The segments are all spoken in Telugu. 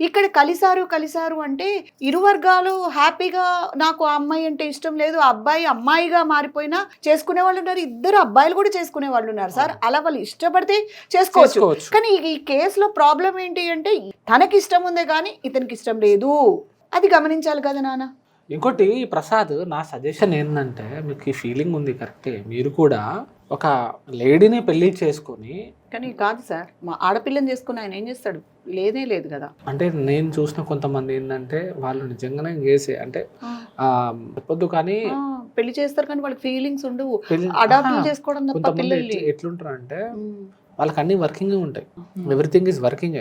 ఇక్కడ కలిసారు కలిసారు అంటే ఇరు వర్గాలు హ్యాపీగా నాకు ఆ అమ్మాయి అంటే ఇష్టం లేదు అబ్బాయి అమ్మాయిగా మారిపోయినా చేసుకునే వాళ్ళు ఉన్నారు ఇద్దరు అబ్బాయిలు కూడా చేసుకునే వాళ్ళు ఉన్నారు సార్. అలా వాళ్ళు ఇష్టపడితే చేసుకోవచ్చు. కానీ ఈ- ఈ కేసులో ప్రాబ్లం ఏంటి అంటే తనకి ఇష్టం ఉందే కానీ ఇతనికి ఇష్టం లేదు. అది గమనించాలి కదా నాన్న. ఇంకోటి ప్రసాద్ నా సజెషన్ ఏంటంటే మీకు ఈ ఫీలింగ్ ఉంది కరెక్టే. మీరు కూడా ఒక లేడీని పెళ్ళి చేసుకొని కానీ కాదు సార్ మా ఆడపిల్లని చేసుకుని ఆయన ఏం చేస్తాడు? లేదే లేదు కదా. అంటే నేను చూసిన కొంతమంది ఏంటంటే వాళ్ళు నిజంగానే చేసే అంటే చెప్పొద్దు కానీ పెళ్ళి చేస్తారు కానీ వాళ్ళకి ఫీలింగ్స్ ఉండవు. అడాప్ట్ చేసుకోవడం తప్ప పిల్లల్ని. ఎట్లుంటారు అంటే. వాళ్ళకి అన్ని వర్కింగ్ ఉంటాయి. ఎవ్రీథింగ్ ఈజ్ వర్కింగ్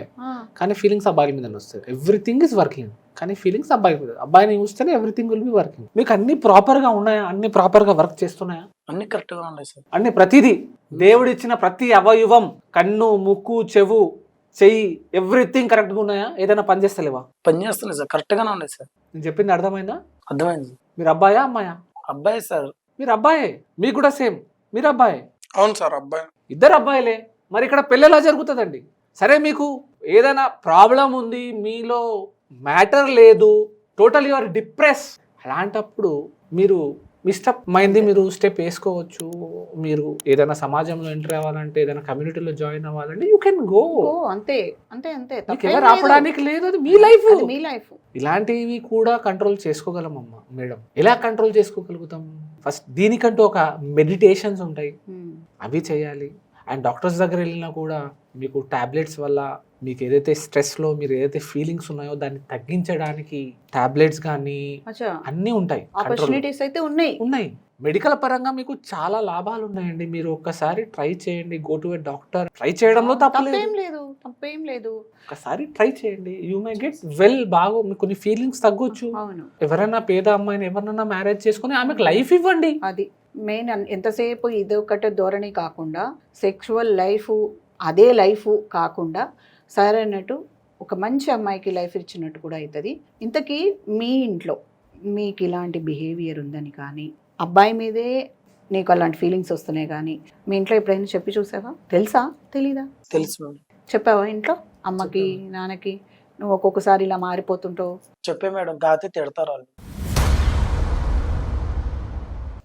కానీ ఫీలింగ్స్ అబ్బాయిల మీద వస్తాయి ఎవ్రీథింగ్ ఇస్ వర్కింగ్ కానీ ఫీలింగ్స్ అబ్బాయి మీద అబ్బాయిని చూస్తేనే ఎవ్రీథింగ్ విల్ బి వర్కింగ్ మీకు అన్ని ప్రాపర్గా ఉన్నాయా? అన్ని ప్రాపర్గా వర్క్ చేస్తున్నాయా? అన్ని కరెక్ట్గా ఉన్నాయి సార్. అన్ని ప్రతిదీ. దేవుడు ఇచ్చిన ప్రతి అవయవం కన్ను ముక్కు చెవు చెయ్యి ఎవ్రీథింగ్ కరెక్ట్గా ఉన్నాయా? ఏదైనా పని చేస్తలేవా? పని చేస్తున్నాయి సార్. కరెక్ట్ గానే ఉన్నాయి సార్. నేను చెప్పింది అర్థమైందా? అర్థమైంది. మీరు అబ్బాయా అమ్మాయా? అబ్బాయి సార్. మీరు అబ్బాయే. మీకు కూడా సేమ్ మీరు అబ్బాయే. అవును సార్ అబ్బాయి. ఇద్దరు అబ్బాయిలే. మరి ఇక్కడ పెళ్ళి ఎలా జరుగుతుందండి? సరే మీకు ఏదైనా ప్రాబ్లం ఉంది మీలో మ్యాటర్ లేదు టోటల్ యువర్ డిప్రెస్ అలాంటప్పుడు మీరు మీ స్టెప్ మైంది మీరు స్టెప్ వేసుకోవచ్చు. మీరు ఏదైనా సమాజంలో ఎంటర్ అవ్వాలంటే ఏదైనా కమ్యూనిటీలో జాయిన్ అవ్వాలంటే యూ కెన్ గో. అంతే అంతే అంతే. ఎవరు లేదు. ఆపడానికి లేదు అది మీ లైఫ్. మీ లైఫ్. ఇలాంటివి కూడా కంట్రోల్ చేసుకోగలమమ్మా మేడం. ఎలా కంట్రోల్ చేసుకోగలుగుతాం? ఫస్ట్ దీనికంటూ ఒక మెడిటేషన్స్ ఉంటాయి. అవి చేయాలి. అండ్ డాక్టర్స్ దగ్గర వెళ్ళినా కూడా మీకు టాబ్లెట్స్ వల్ల మీకు ఏదైతే స్ట్రెస్లో మీరు ఏదైతే ఫీలింగ్స్ ఉన్నాయో దాన్ని తగ్గించడానికి టాబ్లెట్స్ కానీ అన్నీ ఉంటాయి. ఆపర్చునిటీస్ అయితే ఉన్నాయి. ఉన్నాయి. మెడికల్ పరంగా మీకు చాలా లాభాలు ఉన్నాయండి. మీరు ఒక్కసారి ట్రై చేయండి. Go to a doctor try చేయడంలో తప్పేం లేదు. తప్పేం లేదు. ఒకసారి ట్రై చేయండి. యూ మే గెట్ వెల్ బాగా మీకు కొన్ని ఫీలింగ్స్ తగ్గొచ్చు. ఎవరైనా పేద అమ్మాయిని ఎవరినైనా మ్యారేజ్ చేసుకుని ఆమెకు లైఫ్ ఇవ్వండి. అది. మెయిన్ ఎంతసేపు ఇదొకటి ధోరణి కాకుండా సెక్షువల్ లైఫ్ అదే లైఫ్ కాకుండా సరైనట్టు ఒక మంచి అమ్మాయికి లైఫ్ ఇచ్చినట్టు కూడా అవుతుంది ఇంతకీ మీ ఇంట్లో మీకు ఇలాంటి బిహేవియర్ ఉందని కానీ అబ్బాయి మీదే నీకు అలాంటి ఫీలింగ్స్ వస్తున్నాయి కానీ మీ ఇంట్లో ఎప్పుడైనా చెప్పి చూసావా? తెలుసా? తెలీదా? తెలుసు చెప్పావా ఇంట్లో? అమ్మకి నాన్నకి నువ్వు ఒక్కొక్కసారి ఇలా మారిపోతుంటావు? చెప్పే మేడం కాతే తిడతారు వాళ్ళు.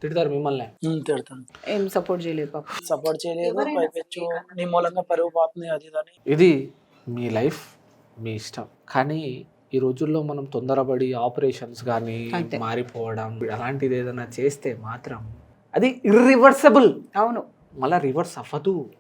తిడతారు మిమ్మల్ని. తిడతాను ఏం సపోర్ట్ చేయలేదు పాప. సపోర్ట్ చేయలేదు పైపెచ్చు. నీ మూలంగా పరుగు పోతుంది అది ఇది అని. ఇది మీ లైఫ్ మీ ఇష్టం. కానీ ఈ రోజుల్లో మనం తొందరపడి ఆపరేషన్స్ కానీ. మారిపోవడం అలాంటిది ఏదైనా చేస్తే మాత్రం అది ఇర్రివర్సబుల్ అవును. మళ్ళీ రివర్స్ అవ్వదు.